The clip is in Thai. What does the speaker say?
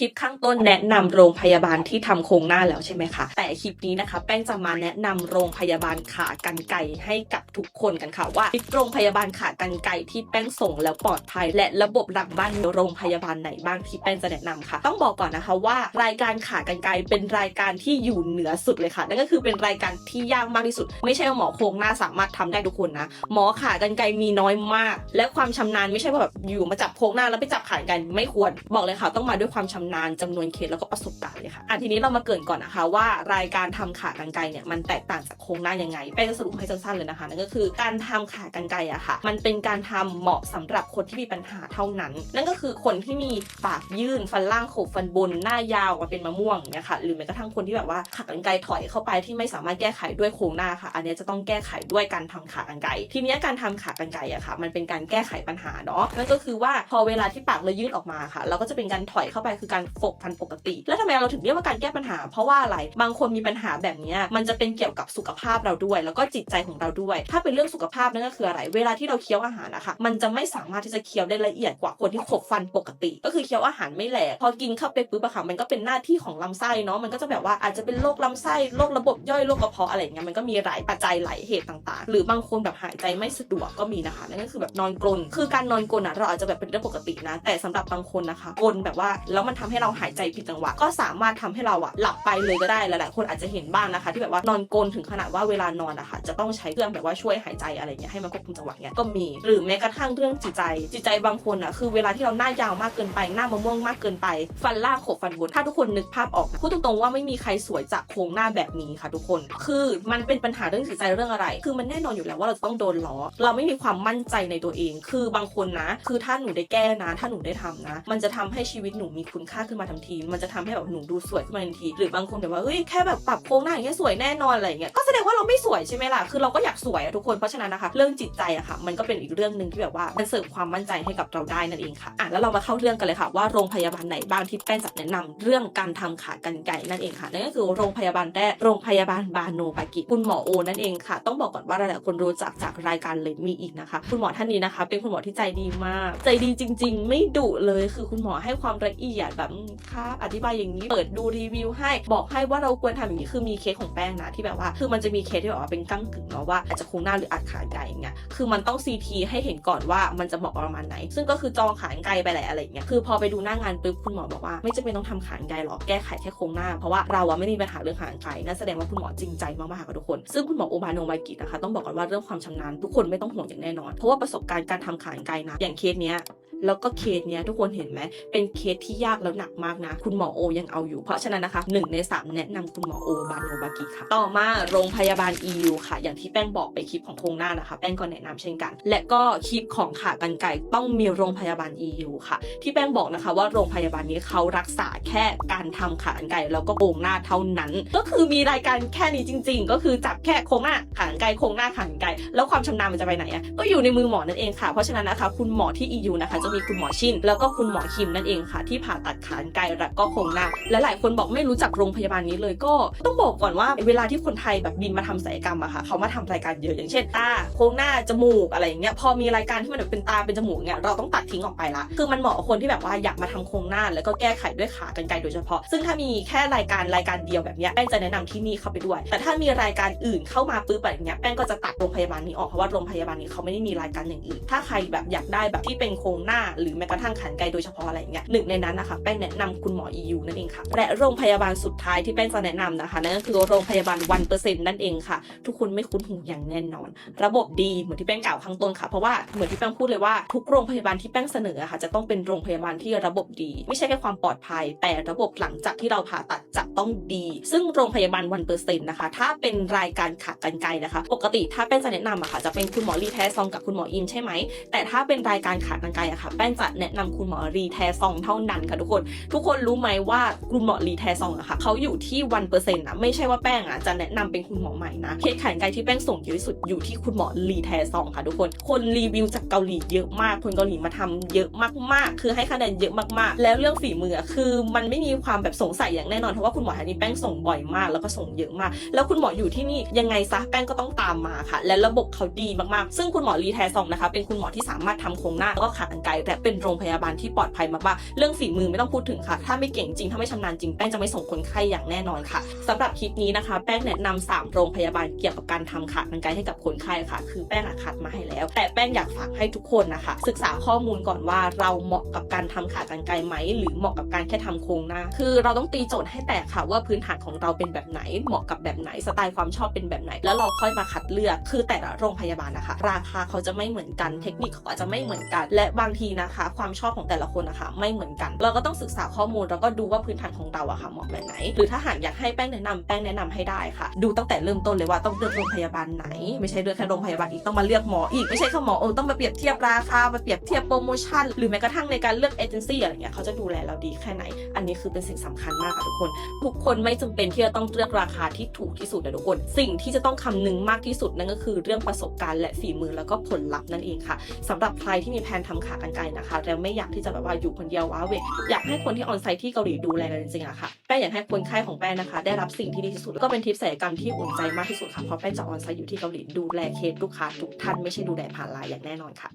คลิปข้างต้นแนะนำโรงพยาบาลที่ทำโครงหน้าแล้วใช่ไหมคะ แต่คลิปนี้นะคะ แป้งจะมาแนะนำโรงพยาบาลขากันไก่ให้กับทุกคนกันค่ะว่าโรงพยาบาลขากันไก่ที่แป้งส่งแล้วปลอดภัย และระบบหลังบ้านโรงพยาบาลไหนบ้างที่แป้งจะแนะนำค่ะ ต้องบอกก่อนนะคะว่ารายการขากันไก่เป็นรายการที่อยู่เหนือสุดเลยค่ะนั่นก็คือเป็นรายการที่ยากมากที่สุด ไม่ใช่ว่าหมอโครงหน้าสามารถทำได้ทุกคนนะหมอขากันไกรมีน้อยมาก และความชำนาญไม่ใช่ว่าแบบอยู่มาจับโครงหน้าแล้วไปจับขากันไกรไม่ควรบอกเลยค่ะ ต้องมาด้วยความชำนาญจำนวนเคสแล้วก็ประสบการณ์เลยค่ะอะทีนี้เรามาเกินก่อนนะคะว่ารายการทำขากันไกรเนี่ยมันแตกต่างจากโครงหน้ายังไงแป้งจะสรุปให้สั้นๆเลยนะคะนั่นก็คือการทำขากันไกรอะค่ะ มันเป็นการทำเหมาะสำหรับคนที่มีปัญหาเท่านั้น นั่นก็คือคนที่มีปากยื่นฟันล่างโขบฟันบนหน้ายาวมาเป็นมะม่วงเนี่ยค่ะหรือแม้กระทั่งคนที่แบบว่าขากันไกรถอยเข้าไปที่ไม่สามารถแก้ไขด้วยโครงหน้าค่ะ อันนี้จะต้องแก้ไขด้วยการทำขากันไกรทีนี้การทำขากันไกรอะค่ะ มันเป็นการแก้ไขปัญหาเนาะนั่นก็คือว่าพอเวลาที่ปากเรายื่นออกมาค่ะ เราก็จะเป็นการถอยเข้าไปคือการฟกฟันปกติ แล้วทำไมเราถึงเรียกว่าการแก้ปัญหา เพราะว่าอะไรบางคนมีปัญหาแบบนี้มันจะเป็นเกี่ยวกับสุขภาพเราด้วย แล้วก็จิตใจของเราด้วย ถ้าเป็นเรื่องสุขภาพนั่นก็คืออะไร เวลาที่เราเคี้ยวอาหารนะคะมันจะไม่สามารถที่จะเคี้ยวได้ละเอียดกว่าคนที่ขบฟันปกติ ก็คือเคี้ยวอาหารไม่แหลกพอกินเข้าไปปุ๊บอะค่ะมันก็เป็นหน้าที่ของลำไส้เนาะมันก็จะแบบว่าอาจจะเป็นโรคลำไส้โรคระบบย่อยโรคกระเพาะอะไรเงี้ยมันก็มีหลายปัจจัยหลายเหตุต่างๆ หรือบางคนแบบหายใจไม่สะดวกก็มีนะคะนั่นก็คือแบบนอนกรนคือการนอนกรนอะเราอาจจะแบบเป็นเรื่องปกตินะ แต่สำหรับบางคนนะคะกรนแบบว่าแล้วมันทำให้เราหายใจผิดจังหวะ ก็สามารถทำให้เราอะหลับไปเลยก็ได้หลายๆคนอาจจะเห็นบ้างนะคะ ที่แบบว่านอนกรนถึงขนาดว่าเวลานอนอะค่ะจะต้องใช้เครื่องแบบว่าช่วยหายใจอะไรเงี้ยให้มันควบคุมจังหวะเงี้ยก็มี หรือแม้กระทั่งเรื่องจิตใจ จิตใจบางคนอะคือเวลาที่เราหน้ายาวมากเกินไปหน้ามะม่วงมากเกินไป ฟันล่างขบฟันบนถ้าทุกคนนึกภาพออกพูดตรงๆว่าไม่มีใครสวยจากโครงหน้าแบบนี้ค่ะ ทุกคน คือมันเป็นปัญหาเรื่องจิตใจเรื่องอะไร คือมันแน่นอนอยู่แล้วว่าเราต้องโดนล้อ เราไม่มีความมั่นใจในตัวเอง คือบางคนนะ คือถ้าหนูได้แก้นะ ถ้าหนูได้ทำนะ มันจะทำให้ชีวิตหนูมีคุณค่าขึ้นมาทันที มันจะทำให้แบบหนูดูสวยขึ้นมาทันที หรือบางคนแบบว่าเฮ้ยแค่แบบปรับโครงหน้าอย่างเงี้ยสวยแน่นอนอะไรเงี้ยก็แสดงว่าเราไม่สวยใช่ไหมล่ะคือเราก็อยากสวยอะทุกคนเพราะฉะนั้นนะคะเรื่องจิตใจอะค่ะ มันก็เป็นอีกเรื่องหนึ่งที่แบบว่ามันเสริมความมั่นใจให้กับเราได้นั่นเองค่ะอะแล้วเรามาเข้าเรื่องกันเลยค่ะ ว่าโรงพยาบาลไหนบ้างที่แป้งจะแนะนำเรื่องการทำขากรรไกรนั่นเองค่ะนั่นก็คือโรงพยาบาลแรกโรงพยาบาลบาโนบากิคุณหมอโอนั่นเองค่ะ ต้องบอกก่อนว่าหลายๆคนรู้จักจากรายการเลยมีอีกนะคะ คุณหมอท่านนี้นะคะ เป็นคุณหมอที่ใจดีมาก ใจดีจริง ๆ ไม่ดุเลยคือคุณหมอให้ความละเอียดแบบครับอธิบายอย่างนี้เปิดดูรีวิวให้บอกให้ว่าเราควรทำอย่างนี้คือมีเคสของแป้งนะที่แบบว่า คือมันจะมีเคสที่แบบว่าเป็นกั้งกึ่งเนาะว่าอาจจะโครงหน้าหรืออัดขาไกลอย่างเงี้ยคือมันต้องซีทีให้เห็นก่อนว่ามันจะเหมาะประมาณไหน ซึ่งก็คือจองขาไกลไปแหละอะไรเงี้ยคือพอไปดูหน้างานปุ๊บคุณหมอบอกว่าไม่จำเป็นต้องทำขาไกลหรอกแก้ไขแค่โครงหน้าเพราะว่าเราอะไม่มีปัญหาเรื่องขาไกลนั่นแสดงว่าคุณหมอจริงใจมากๆกับทุกคน ซึ่งคุณหมอโอบาโนบากินะคะต้องบอกก่อนว่าเรื่องความชำนาญทุกคนไม่ต้องห่วงอย่างแน่นอน เพราะว่าประสบการณ์การทำขาไกลนะอย่างเคสเนี้ยแล้วก็เคสเนี้ยทุกคนเห็นไหมเป็นเคสที่ยากแล้วหนักมากนะ คุณหมอโอยังเอาอยู่เพราะฉะนั้นนะคะหนึ่งในสามแนะนำคุณหมอโอบาโนบากิค่ะ ต่อมาโรงพยาบาล EU ค่ะ อย่างที่แป้งบอกไปคลิปของโครงหน้านะคะ แป้งก็แนะนำเช่นกัน และก็คลิปของขากันไก่ต้องมีโรงพยาบาล EU ค่ะ ที่แป้งบอกนะคะว่าโรงพยาบาลนี้เขารักษาแค่การทำขากันไก่แล้วก็โครงหน้าเท่านั้น ก็คือมีรายการแค่นี้จริง ๆ ก็คือจับแค่โครงหน้าขากันไก่โครงหน้าขากันไก่แล้วความชำนาญมันจะไปไหนอะก็อยู่ในมือหมอนั่นเองค่ะเพราะฉะนั้นนะคะคุณหมอที่ EU นะคะจะมีคุณหมอชินแล้วก็คุณหมอคิมนั่นเองค่ะที่ผ่าตัดขานไกลและก็โครงหน้าและหลายคนบอกไม่รู้จักโรงพยาบาลนี้เลยก็ต้องบอกก่อนว่าเวลาที่คนไทยแบบบินมาทำศัลยกรรมอะค่ะเขามาทำรายการเยอะอย่างเช่นตาโครงหน้าจมูกอะไรอย่างเงี้ยพอมีรายการที่มันแบบเป็นตาเป็นจมูกเนี่ยเราต้องตัดทิ้งออกไปละคือมันเหมาะกับคนที่แบบว่าอยากมาทำโครงหน้า แล้วก็แก้ไขด้วยขากรรไกรโดยเฉพาะ ซึ่งถ้ามีแค่รายการรายการเดียวแบบเนี้ยแป้งจะแนะนำที่นี่เข้าไปด้วย แต่ถ้ามีรายการอื่นเข้ามาปุ๊บแบบเนี้ยแป้งก็จะตัดโรงพยาบาลนี้ออกเพราะว่าโรงพยาบาลนี้เขาไม่ได้มีรายการอย่างอื่นถ้าใครแบบอยากได้แบบที่เป็นโครงหน้า หรือแม้กระทั่งขานไกรโดยเฉพาะอะไรอย่างเงี้ยหนึ่งในนั้นนะคะแป้งแนะนำคุณหมอ EU นั่นเองค่ะ และโรงพยาบาลสุดท้ายที่แป้งจะแนะนำนะคะนั่นก็คือโรงพยาบาลวันเปอร์เซ็นต์นั่นเองค่ะ ทุกคนไม่คุ้นหูอย่างแน่นอน ระบบดีเหมือนที่แป้งกล่าวข้างต้นค่ะ เพราะว่าเหมือนที่แป้งพูดเลยว่าทุกโรงพยาบาลที่แป้งเสนอค่ะ จะต้องเป็นโรงพยาบาลที่ระบบดี ไม่ใช่แค่ความปลอดภัย แต่ระบบหลังจากที่เราผ่าตัดจะต้องดี ซึ่งโรงพยาบาลวันเปอร์เซ็นต์นะคะ ถ้าเป็นรายการขากันไกลนะคะ ปกติถ้าแป้งจะแนะนำอะค่ะ จะเป็นคุณหมอรีแทซองกับคุณหมออิมใช่ไหมแต่ถ้าเป็นรายการขากันไกลอะค่ะ แป้งจะแนะนำคุณหมอรีแทซองเท่านั้นค่ะทุกคนทุกคนรู้ไหมว่าคุณหมอรีแทซองอะค่ะเขาอยู่ที่วันเปอร์เซ็นต์นะไม่ใช่ว่าแป้งอะจะแนะนำเป็นคุณหมอใหม่นะเคสขายไกลที่แป้งส่งเยอะที่สุดอยู่ที่คุณหมอรีแทซองค่ะทุกคน คนรีวิวจากเกาหลีเยอะมาก คนเกาหลีมาทำเยอะมากๆ คือให้คะแนนเยอะมากๆ แล้วเรื่องฝีมืออะคือมันไม่มีความแบบสงสัยอย่างแน่นอนเพราะว่าคุณหมอท่านนี้แป้งส่งบ่อยมากแล้วก็ส่งเยอะมาก แล้วคุณหมออยู่ที่นี่ยังไงซะแป้งก็ต้องตามมาค่ะ และระบบเขาดีมากๆ ซึ่งคุณหมอรีแทซองนะคะเป็นคุณหมอที่สามารถทำโครงหน้าแล้วก็ขากรรไกรและเป็นโรงพยาบาลที่ปลอดภัยมากๆเรื่องฝีมือไม่ต้องพูดถึงค่ะ ถ้าไม่เก่งจริง ถ้าไม่ชำนาญจริง แป้งจะไม่ส่งคนไข้อย่างแน่นอนค่ะสำหรับคลิปนี้นะคะ แป้งแนะนำสามโรงพยาบาลเกี่ยวกับการทำขากรรไกรให้กับคนไข้ค่ะ คือแป้งอคัดมาให้แล้ว แต่แป้งอยากฝากให้ทุกคนนะคะ ศึกษาข้อมูลก่อนว่าเราเหมาะกับการทำขากรรไกรไหม หรือเหมาะกับการแค่ทำโครงหน้า คือเราต้องตีโจทย์ให้แตกค่ะว่าพื้นฐานของเราเป็นแบบไหน เหมาะกับแบบไหน สไตล์ความชอบเป็นแบบไหน แล้วเราค่อยมาคัดเลือก คือแต่ละโรงพยาบาลนะคะ ราคาเขาจะไม่เหมือนกัน เทคนิคเขาอาจจะไม่เหมือนกัน และบางทีนะคะ ความชอบของแต่ละคนนะคะ ไม่เหมือนกัน เราก็ต้ององศึกษาข้อมูลแล้วก็ดูว่าพื้นฐานของเราอะค่ะเหมาะแบบไหน หรือถ้าหากอยากให้แป้งแนะนำแป้งแนะนำให้ได้ค่ะ ดูตั้งแต่เริ่มต้นเลยว่าต้องเลือกโรงพยาบาลไหน ไม่ใช่เลือกแค่โรงพยาบาลอีกต้องมาเลือกหมออีกไม่ใช่แค่หมอเออต้องมาเปรียบเทียบราคามาเปรียบเทียบโปรโมชั่นหรือแม้กระทั่งในการเลือกเอเจนซี่อะไรเงี้ยเขาจะดูแลเราดีแค่ไหน อันนี้คือเป็นสิ่งสำคัญมากค่ะทุกคน ทุกคนไม่จำเป็นที่จะต้องเลือกราคาที่ถูกที่สุดนะทุกคน สิ่งที่จะต้องคำนึงมากที่สุดนั่นก็คือเรื่องประสบการณ์และฝีมือแล้วก็ผลลัพธ์นั่นเองค่ะสำหรับใครที่มีแผนทำขากรรไกรนะคะแล้วไม่อยากที่จะแบบว่าอยู่คนเดียวว้าเวอยากให้คนที่ออนไซต์ที่เกาหลีดูแลกันจริงๆอะค่ะแป้งอยากให้คนไข้ของแป้งนะคะ ได้รับสิ่งที่ดีที่สุด ก็เป็นทิปศัลยกรรมที่อุ่นใจมากที่สุดค่ะเพราะแป้งจะออนไซต์อยู่ที่เกาหลีดูแลเคสลูกค้าทุกท่านไม่ใช่ดูแลผ่านไลน์อย่างแน่นอนค่ะ